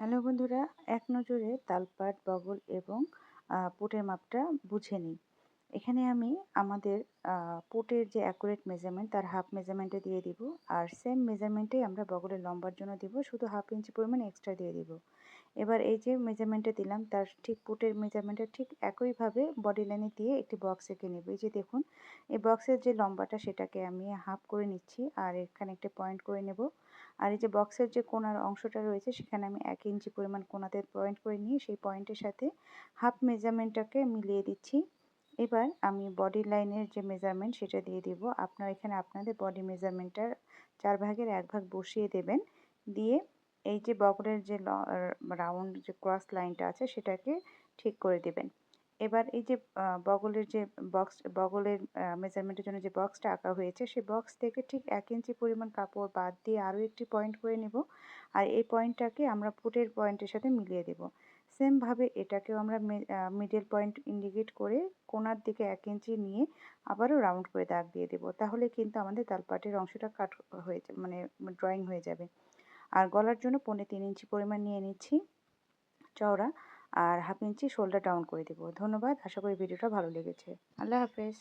Hello বন্ধুরা, এক নজরে তালপাট, বগল এবং পুটের মাপটা বুঝে নিই। এখানে আমি আমাদের পুটের যে অ্যাকুরেট মেজারমেন্ট তার হাফ মেজারমেন্টে দিয়ে দিব। আর সেম মেজারমেন্টেই আমরা বগলের লম্বার জন্য দিব, শুধু হাফ ইঞ্চি পরিমাণ এক্সট্রা দিয়ে দিব। এবার এই যে মেজারমেন্টে দিলাম, তার ঠিক পুটের মেজারমেন্টে ঠিক একইভাবে বডি লাইনে দিয়ে একটি বক্স এঁকে নেব। এই যে দেখুন, এই বক্সের যে লম্বাটা সেটাকে আমি হাফ করে নিচ্ছি আর এখানে একটা পয়েন্ট করে নেব। আর এই যে বক্সের যে কোনার অংশটা রয়েছে, সেখানে আমি এক ইঞ্চি পরিমাণ কোনাতে পয়েন্ট করে নিয়ে সেই পয়েন্টের সাথে হাফ মেজারমেন্টটাকে মিলিয়ে দিচ্ছি। এবার আমি বডি লাইনের যে মেজারমেন্ট সেটা দিয়ে দিব। আপনারা এখানে আপনাদের বডি মেজারমেন্টটার চার ভাগের এক ভাগ বসিয়ে দেবেন। দিয়ে এই যে বগলের যে রাউন্ড যে ক্রস লাইনটা আছে, সেটাকে ঠিক করে দেবেন। এবার এই যে বগলের যে বক্স, বগলের মেজারমেন্টের জন্য যে বক্সটা আঁকা হয়েছে, সেই বক্স থেকে ঠিক এক ইঞ্চি পরিমাণ কাপড় বাদ দিয়ে আরও একটি পয়েন্ট করে নেব। আর এই পয়েন্টটাকে আমরা ফুটের পয়েন্টের সাথে মিলিয়ে দেব। সেমভাবে এটাকেও আমরা মিডল পয়েন্ট ইন্ডিকেট করে কোনার দিকে এক ইঞ্চি নিয়ে আবারও রাউন্ড করে দাগ দিয়ে দেব। তাহলে কিন্তু আমাদের তালপাটের অংশটা কাট হয়ে মানে ড্রয়িং হয়ে যাবে। আর গলার জন্য পনেরো তিন ইঞ্চি পরিমাণ নিয়ে নিচ্ছি চওড়া আর হাফ ইঞ্চি শোল্ডার ডাউন করে দেবো। ধন্যবাদ, আশা করি ভিডিওটা ভালো লেগেছে। আল্লাহ হাফেজ।